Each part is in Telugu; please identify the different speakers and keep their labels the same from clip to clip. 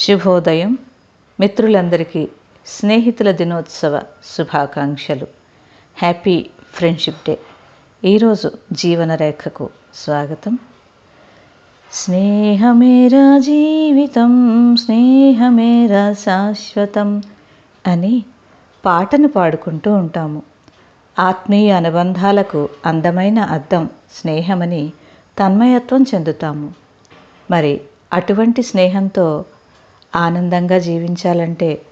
Speaker 1: శుభోదయం. మిత్రులందరికీ స్నేహితుల దినోత్సవ శుభాకాంక్షలు. Happy friendship day. ఈరోజు జీవనరేఖకు స్వాగతం. స్నేహమేరా జీవితం స్నేహమేరా శాశ్వతం అని పాటను పాడుకుంటూ ఉంటాము. ఆత్మీయ అనుబంధాలకు అందమైన అర్థం స్నేహమని తన్మయత్వం చెందుతాము. మరి అటువంటి స్నేహంతో ఆనందంగా జీవించాలంటే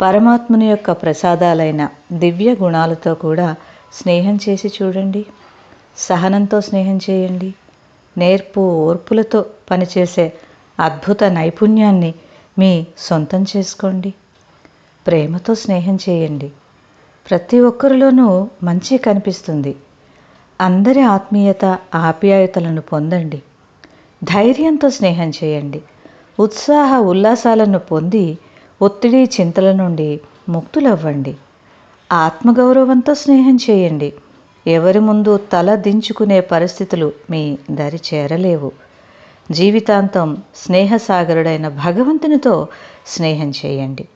Speaker 1: పరమాత్ముని యొక్క ప్రసాదాలైన దివ్య గుణాలతో కూడా స్నేహం చేసి చూడండి. సహనంతో స్నేహం చేయండి. నేర్పు ఓర్పులతో పనిచేసే అద్భుత నైపుణ్యాన్ని మీ సొంతం చేసుకోండి. ప్రేమతో స్నేహం చేయండి. ప్రతి ఒక్కరిలోనూ మంచి కనిపిస్తుంది. అందరి ఆత్మీయత ఆప్యాయతలను పొందండి. ధైర్యంతో స్నేహం చేయండి. ఉత్సాహ ఉల్లాసాలను పొంది ఒత్తిడి చింతల నుండి ముక్తులవ్వండి. ఆత్మగౌరవంతో స్నేహం చేయండి. ఎవరి ముందు తల దించుకునే పరిస్థితులు మీ దరి చేరలేవు. జీవితాంతం స్నేహసాగరుడైన భగవంతునితో స్నేహం చేయండి.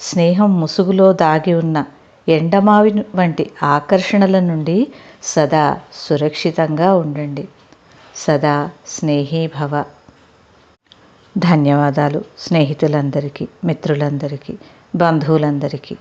Speaker 1: స్నేహం ముసుగులో దాగి ఉన్న ఎండమావి వంటి ఆకర్షణల నుండి సదా సురక్షితంగా ఉండండి. సదా స్నేహీభవ. ధన్యవాదాలు స్నేహితులందరికీ మిత్రులందరికీ బంధువులందరికీ.